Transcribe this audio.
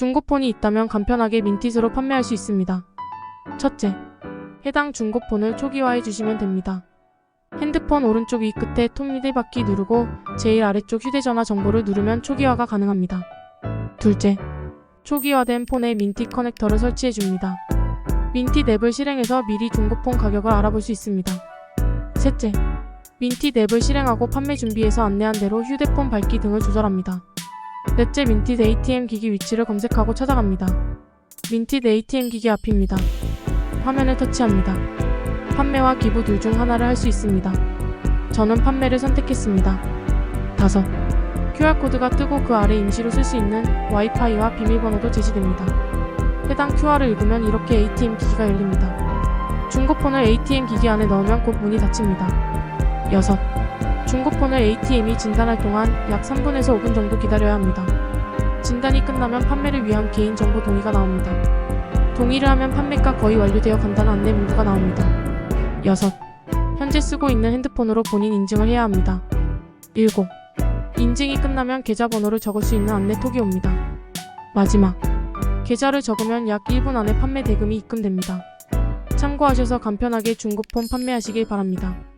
중고폰이 있다면 간편하게 민티즈로 판매할 수 있습니다. 첫째, 해당 중고폰을 초기화해 주시면 됩니다. 핸드폰 오른쪽 위 끝에 톱니들 바퀴 누르고 제일 아래쪽 휴대전화 정보를 누르면 초기화가 가능합니다. 둘째, 초기화된 폰에 민티 커넥터를 설치해 줍니다. 민티 앱을 실행해서 미리 중고폰 가격을 알아볼 수 있습니다. 셋째, 민티 앱을 실행하고 판매 준비에서 안내한 대로 휴대폰 밝기 등을 조절합니다. 넷째, 민티 ATM 기기 위치를 검색하고 찾아갑니다. 민티 ATM 기기 앞입니다. 화면을 터치합니다. 판매와 기부 둘 중 하나를 할 수 있습니다. 저는 판매를 선택했습니다. 다섯, QR코드가 뜨고 그 아래 임시로 쓸 수 있는 와이파이와 비밀번호도 제시됩니다. 해당 QR을 읽으면 이렇게 ATM 기기가 열립니다. 중고폰을 ATM 기기 안에 넣으면 곧 문이 닫힙니다. 여섯, 중고폰을 ATM이 진단할 동안 약 3분에서 5분 정도 기다려야 합니다. 진단이 끝나면 판매를 위한 개인정보 동의가 나옵니다. 동의를 하면 판매가 거의 완료되어 간단한 안내 문구가 나옵니다. 여섯, 현재 쓰고 있는 핸드폰으로 본인 인증을 해야 합니다. 일곱, 인증이 끝나면 계좌번호를 적을 수 있는 안내 톡이 옵니다. 마지막, 계좌를 적으면 약 1분 안에 판매 대금이 입금됩니다. 참고하셔서 간편하게 중고폰 판매하시길 바랍니다.